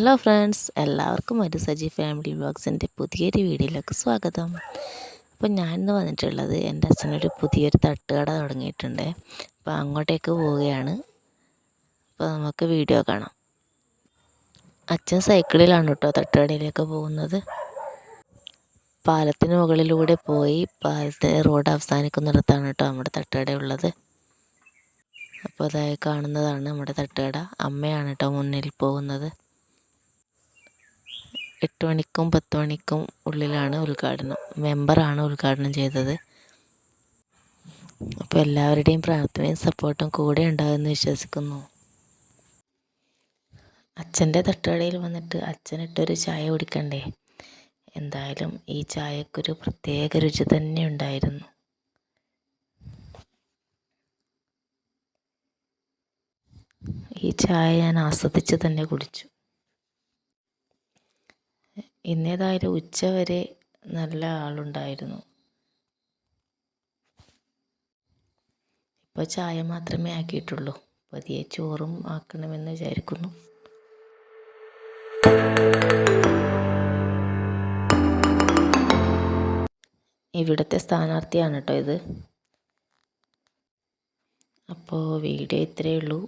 Hello friends എല്ലാവർക്കും ഒരു Saji family വ്ളോഗ്സിന്റെ പുതിയൊരു വീഡിയോയിലേക്ക് സ്വാഗതം. അപ്പോൾ ഞാൻ ഇന്ന് വന്നിട്ടുള്ളത് എന്റെ അച്ഛനൊരു പുതിയൊരു തട്ടുകട തുടങ്ങിയിട്ടുണ്ട്. അപ്പോൾ അങ്ങോട്ടേക്ക് പോവുകയാണ്. അപ്പോൾ നമുക്ക് വീഡിയോ കാണാം. അച്ഛൻ സൈക്കിളിലാണ് കേട്ടോ തട്ടുകടയിലേക്ക് പോകുന്നത്. പാലത്തിന് മുകളിലൂടെ പോയി പാലത്തെ റോഡ് അവസാനിക്കുന്നിടത്താണ് കേട്ടോ നമ്മുടെ തട്ടുകട ഉള്ളത് അപ്പോൾ അതായി കാണുന്നതാണ് നമ്മുടെ തട്ടുകട. അമ്മയാണ് കേട്ടോ മുന്നിൽ പോകുന്നത്. എട്ട് മണിക്കും പത്ത് മണിക്കും ഉള്ളിലാണ് ഉദ്ഘാടനം. മെമ്പറാണ് ഉദ്ഘാടനം ചെയ്തത്. അപ്പോൾ എല്ലാവരുടെയും പ്രാർത്ഥനയും സപ്പോർട്ടും കൂടെ ഉണ്ടാകുമെന്ന് വിശ്വസിക്കുന്നു. അച്ഛന്റെ തട്ടുകടയിൽ വന്നിട്ട് അച്ഛനിട്ടൊരു ചായ കുടിക്കണ്ടേ? എന്തായാലും ഈ ചായക്കൊരു പ്രത്യേക രുചി തന്നെ ഉണ്ടായിരുന്നു. ഈ ചായ ഞാൻ ആസ്വദിച്ച് തന്നെ കുടിച്ചു. ഇന്നേതായാലും ഉച്ചവരെ നല്ല ആളുണ്ടായിരുന്നു. ഇപ്പോൾ ചായ മാത്രമേ ആക്കിയിട്ടുള്ളൂ. പതിയെ ചോറും ആക്കണമെന്ന് വിചാരിക്കുന്നു. ഇവിടുത്തെ സ്ഥാനാർത്ഥിയാണ് കേട്ടോ ഇത്. അപ്പോൾ വീഡിയോ ഇത്രയേ ഉള്ളൂ.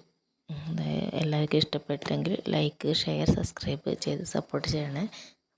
എല്ലാവർക്കും ഇഷ്ടപ്പെട്ടെങ്കിൽ ലൈക്ക് ഷെയർ സബ്സ്ക്രൈബ് ചെയ്ത് സപ്പോർട്ട് ചെയ്യണേ.